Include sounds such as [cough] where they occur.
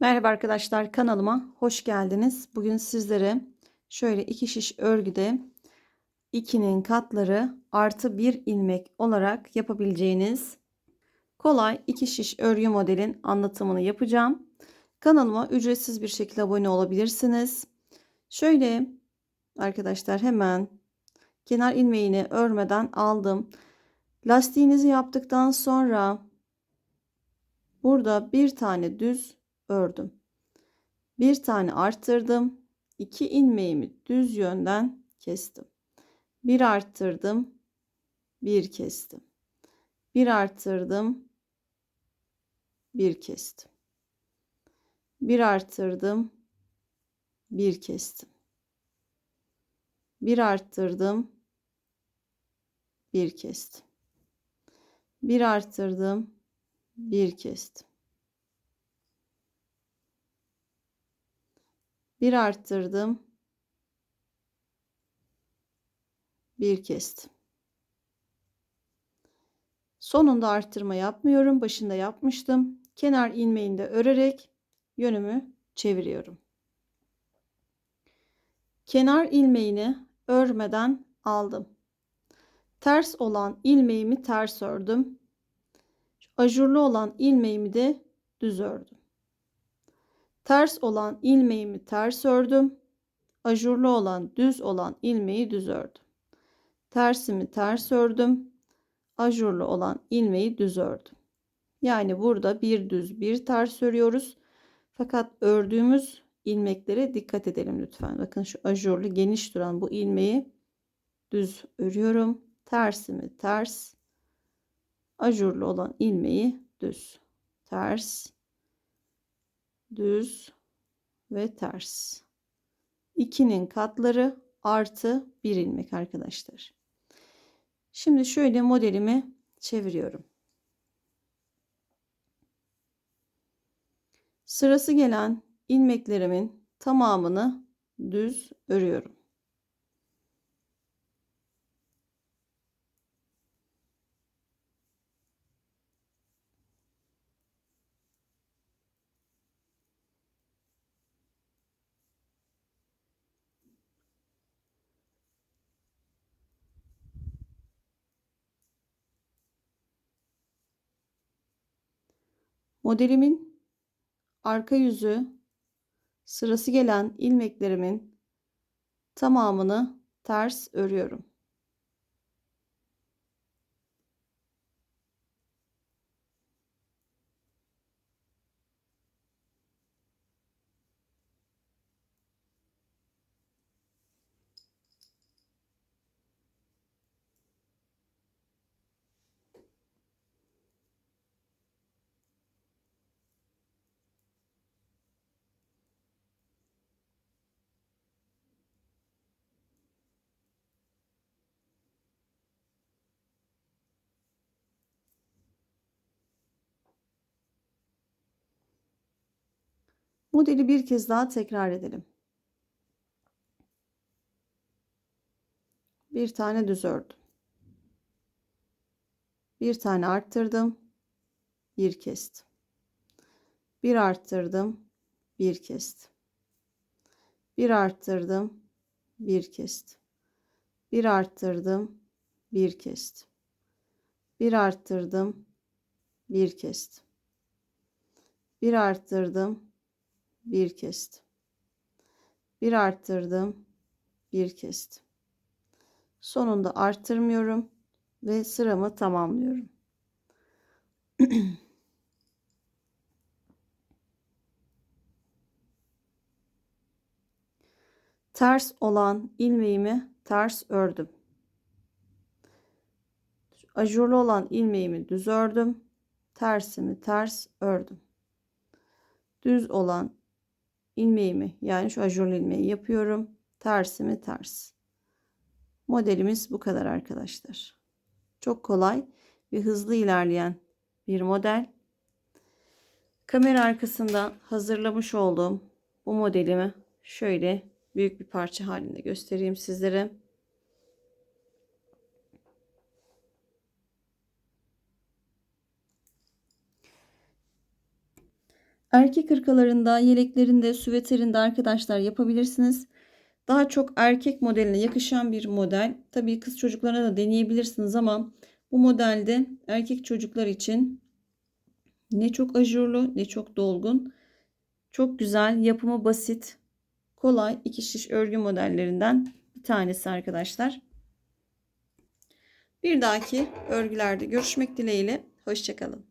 Merhaba arkadaşlar kanalıma hoş geldiniz. Bugün sizlere şöyle iki şiş örgüde 2'nin katları artı bir ilmek olarak yapabileceğiniz kolay iki şiş örgü modelin anlatımını yapacağım. Kanalıma ücretsiz bir şekilde abone olabilirsiniz. Şöyle arkadaşlar hemen kenar ilmeğini örmeden aldım. Lastiğinizi yaptıktan sonra burada bir tane düz ördüm. Bir tane arttırdım. 2 ilmeğimi düz yönden kestim. Bir arttırdım. Bir kestim. Bir arttırdım. Bir kestim. Bir arttırdım. Bir kestim. Bir arttırdım. Bir kestim. Bir arttırdım. Bir kestim. Bir arttırdım. Bir kestim. Sonunda arttırma yapmıyorum. Başında yapmıştım. Kenar ilmeğinde örerek yönümü çeviriyorum. Kenar ilmeğini örmeden aldım. Ters olan ilmeğimi ters ördüm. Ajurlu olan ilmeğimi de düz ördüm. Ters olan ilmeğimi ters ördüm. Ajurlu olan düz olan ilmeği düz ördüm. Tersimi ters ördüm. Ajurlu olan ilmeği düz ördüm. Yani burada bir düz bir ters örüyoruz. Fakat ördüğümüz ilmeklere dikkat edelim lütfen. Bakın şu ajurlu geniş duran bu ilmeği düz örüyorum. Tersimi ters. Ajurlu olan ilmeği düz. Ters düz ve ters. 2'nin katları artı 1 ilmek arkadaşlar. Şimdi şöyle modelimi çeviriyorum. Sırası gelen ilmeklerimin tamamını düz örüyorum. Modelimin arka yüzü sırası gelen ilmeklerimin tamamını ters örüyorum. Modeli bir kez daha tekrar edelim. Bir tane düz ördüm. Bir tane arttırdım. Bir kestim. Bir arttırdım. Bir kestim. Bir arttırdım. Bir kestim. Bir arttırdım. Bir kestim. Bir arttırdım. Bir kestim. Bir arttırdım bir kestim. Bir arttırdım, bir kestim. Sonunda arttırmıyorum ve sıramı tamamlıyorum. [clears throat] ters olan ilmeğimi ters ördüm. Ajurlu olan ilmeğimi düz ördüm. Tersimi ters ördüm. Düz olan ilmeğimi yani şu ajurlu ilmeği yapıyorum. Tersimi ters. Modelimiz bu kadar arkadaşlar. Çok kolay ve hızlı ilerleyen bir model. Kamera arkasında hazırlamış olduğum bu modelimi şöyle büyük bir parça halinde göstereyim sizlere. Erkek hırkalarında, yeleklerinde, süveterinde arkadaşlar yapabilirsiniz. Daha çok erkek modeline yakışan bir model. Tabii kız çocuklarına da deneyebilirsiniz ama bu modelde erkek çocuklar için ne çok ajurlu ne çok dolgun. Çok güzel, yapımı basit, kolay iki şiş örgü modellerinden bir tanesi arkadaşlar. Bir dahaki örgülerde görüşmek dileğiyle. Hoşçakalın.